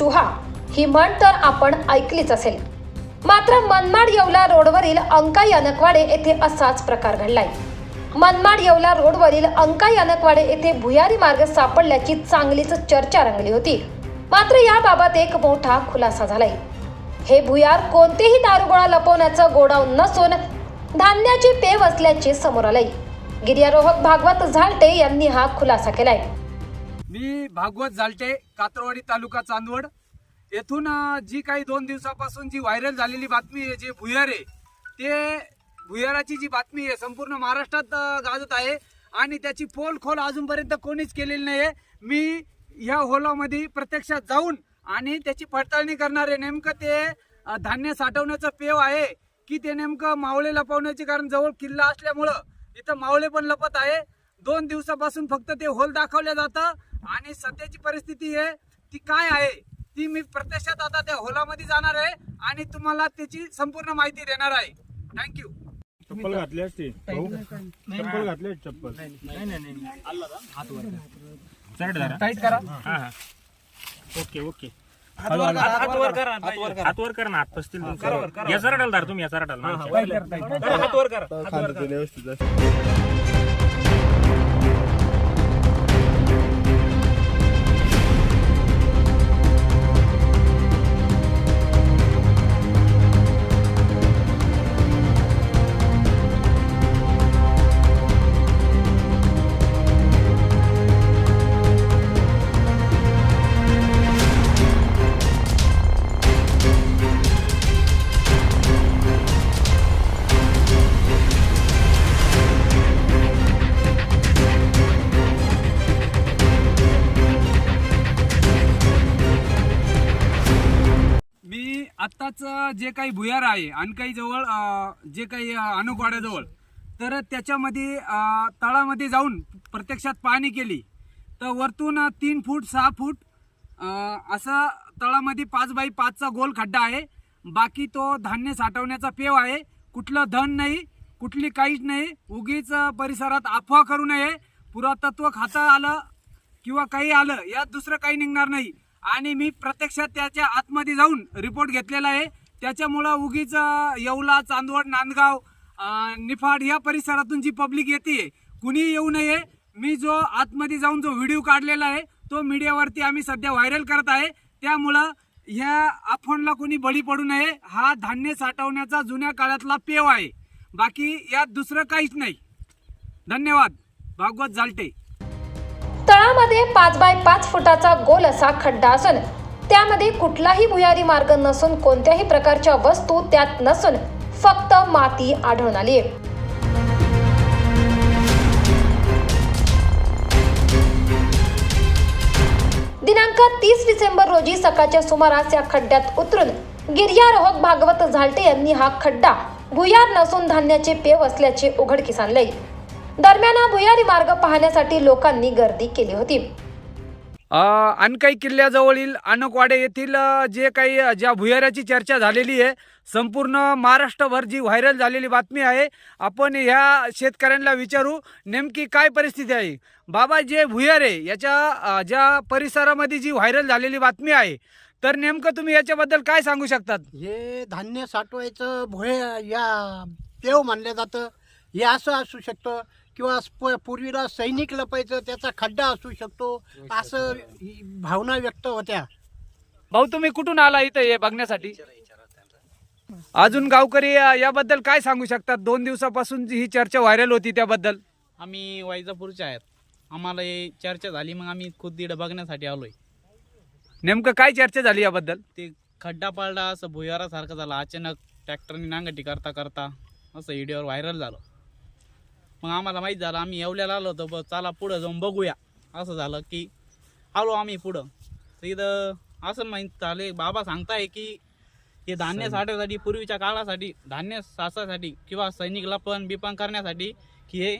चुहा. ही म्हण तर आपण ऐकलीच असेल. मात्र मनमाड येवला रोडवरील अंका यानकवाडे येथे असाच प्रकार घडलाय. मनमाड येवला रोडवरील अंका यानकवाडे येथे भुयारी मार्ग सापडल्याची चांगलीच चर्चा रंगली होती. मात्र याबाबत एक मोठा खुलासा झालाय. हे भुयार कोणतेही दारुगोळा लपवण्याचं गोडाऊन नसून धान्याची पेव असल्याचे समोर आलंय. गिर्यारोहक भागवत झालटे यांनी हा खुलासा केलाय. मी भागवत झालटे कात्रवाडी तालुका चांदवड. येथून जी काही दोन दिवसापासून जी व्हायरल झालेली बातमी आहे जे भुयार आहे ते भुयाराची जी बातमी आहे संपूर्ण महाराष्ट्रात गाजत आहे आणि त्याची पोल खोल अजूनपर्यंत कोणीच केलेली नाही आहे मी ह्या होलामध्ये प्रत्यक्षात जाऊन आणि त्याची पडताळणी करणार आहे नेमकं ते धान्य साठवण्याचं पेव आहे की ते नेमकं मावळे लपवण्याचे कारण जवळ किल्ला असल्यामुळं इथं मावळे पण लपत आहे. दोन दिवसापासून फक्त ते होल दाखवलं जातं आणि सध्याची परिस्थिती आहे ती काय आहे ती मी प्रत्यक्षात आता त्या होलामध्ये जाणार आहे आणि तुम्हाला त्याची संपूर्ण माहिती देणार आहे. थँक्यू चप्पल घातली असती. चप्पल घातली असती चप्पल. चढ जरा टाईट करा. हा हा. Okay okay. हात वर करा हात वर करा. ना हात पसतील तुमचे. या सरडाल दार तुम्ही या सरडाल हात वर करा आत्ताच जे काही भुयार आहे आणि काही जवळ जे काही अनुकवाड्याजवळ तर त्याच्यामध्ये तळामध्ये जाऊन प्रत्यक्षात पाहणी केली. तर वरतून तीन फूट सहा फूट असा तळामध्ये पाच बाय पाचचा गोल खड्डा आहे. बाकी तो धान्य साठवण्याचा पेव आहे. कुठलं धन नाही कुठली काहीच नाही. उगीच परिसरात अफवा करू नये. पुरातत्व खातं आलं किंवा काही आलं यात दुसरं काही निघणार नाही. आणि मी प्रत्यक्षात त्याच्या आतमध्ये जाऊन रिपोर्ट घेतलेला आहे. त्याच्यामुळं उगीच येवला चांदवड नांदगाव निफाड या परिसरातून जी पब्लिक येते कुणी येऊ नये. मी जो आतमध्ये जाऊन जो व्हिडिओ काढलेला आहे तो मीडियावरती आम्ही सध्या व्हायरल करत आहे. त्यामुळं ह्या अफोनला कोणी बळी पडू नये. हा धान्य साठवण्याचा जुन्या काळातला पेव आहे. बाकी यात दुसरं काहीच नाही. धन्यवाद. भागवत झालटे तळामध्ये पाच बाय पाच फुटाचा गोल असा खड्डा असून त्यामध्ये कुठलाही भुयारी मार्ग नसून कोणत्याही प्रकारच्या वस्तू त्यात नसून फक्त माती आढळून आली आहे. दिनांक तीस डिसेंबर रोजी सकाळच्या सुमारास या खड्ड्यात उतरून गिर्यारोहक भागवत झालटे यांनी हा खड्डा भुयार नसून धान्याचे पेव असल्याचे उघडकीस आणले दरम्यान हा भुयारी मार्ग पाहण्यासाठी लोकांनी गर्दी केली होती. अनकाई किल्ल्याजवळील अनकवाडे येथील जे काही ज्या भुयाराची चर्चा झालेली आहे संपूर्ण महाराष्ट्रभर जी व्हायरल झालेली बातमी आहे आपण ह्या शेतकऱ्यांना विचारू नेमकी काय परिस्थिती आहे? बाबा जे भुयार आहे याच्या ज्या परिसरामध्ये जी व्हायरल झालेली बातमी आहे तर नेमकं तुम्ही याच्याबद्दल काय सांगू शकतात? हे धान्य साठवायचं भोळे या पेव मानलं जातं. हे असं असू शकतं. किंवा प- पूर्वीला सैनिक लपायचं त्याचा खड्डा असू शकतो. असं ही भावना व्यक्त होत्या. भाऊ तुम्ही कुठून आला इथं हे बघण्यासाठी? अजून गावकरी अ, याबद्दल काय सांगू शकतात? दोन दिवसापासून जी ही चर्चा व्हायरल होती त्याबद्दल. आम्ही वायजापूरचे आहेत. आम्हाला हे चर्चा झाली मग आम्ही खुद्द इकडं बघण्यासाठी आलोय. नेमकं काय चर्चा झाली याबद्दल? ते खड्डा पाडला असं भुयारासारखं झालं. अचानक ट्रॅक्टरने नांगटी करता करता असं व्हिडिओवर व्हायरल झालं. मग आम्हाला माहीत झालं आम्ही येवल्याला आलो होतो ब चला पुढं जाऊन बघूया. असं झालं की आलो आम्ही पुढं. तर इथं असं माहीत झाले बाबा सांगताय की हे धान्य साठवण्यासाठी पूर्वीच्या काळासाठी धान्य साचासाठी किंवा सैनिक लपण बिपण करण्यासाठी की हे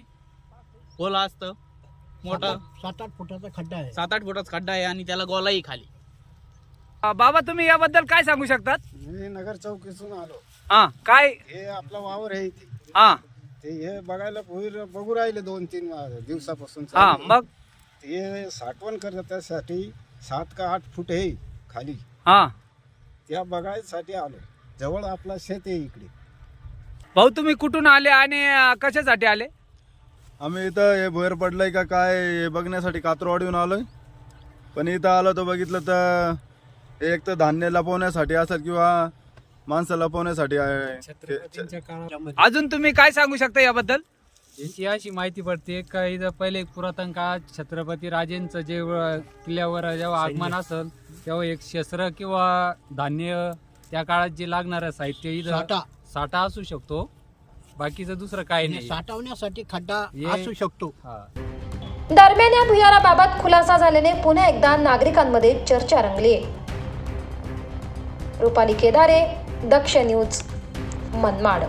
ओलं असतं. मोठं सात आठ फुटाचा खड्डा आहे. सात आठ फुटाचा खड्डा आहे आणि त्याला गोलाही खाली. अ, बाबा तुम्ही याबद्दल काय सांगू शकतात? मी नगर चौकीतून आलो. हा काय? हे आपला वावर आहे इथे. हा. ते हे बघायला पूर- बघू राहिले दोन तीन वा- दिवसापासून हा चालू. मग? हे साठवण करण्यासाठी सात का आठ फूट आहे खाली. हा. त्या बघायसाठी आलो. जवळ आपला शेत आहे इकडे. भाऊ तुम्ही कुठून आले आणि अ, कशासाठी आले? आम्ही इथं हे भोयर पडलंय का काय हे बघण्यासाठी कात्रवाडीहून आलोय. पण इथं आलो तर बघितलं तर एक तर धान्य लपवण्यासाठी असेल किंवा माणसं लपवण्यासाठी आहे. अजून तुम्ही काय सांगू शकता याबद्दल? याची अशी माहिती पडते का इथं पहिले पुरातन काळात छत्रपती राजेंचं जे व- किल्ल्यावर जेव्हा आगमन असेल तेव्हा एक शस्त्र किंवा धान्य त्या काळात जे लागणारं साहित्य इथं साठा. साठा असू शकतो. बाकीचं दुसरं काही नाही. साठवण्यासाठी खड्डा हे- असू शकतो. हा. दरम्यान या भुयाराबाबत खुलासा झाल्याने पुन्हा एकदा नागरिकांमध्ये चर्चा रंगली. रुपाली केदारे दक्ष न्यूज मनमाड.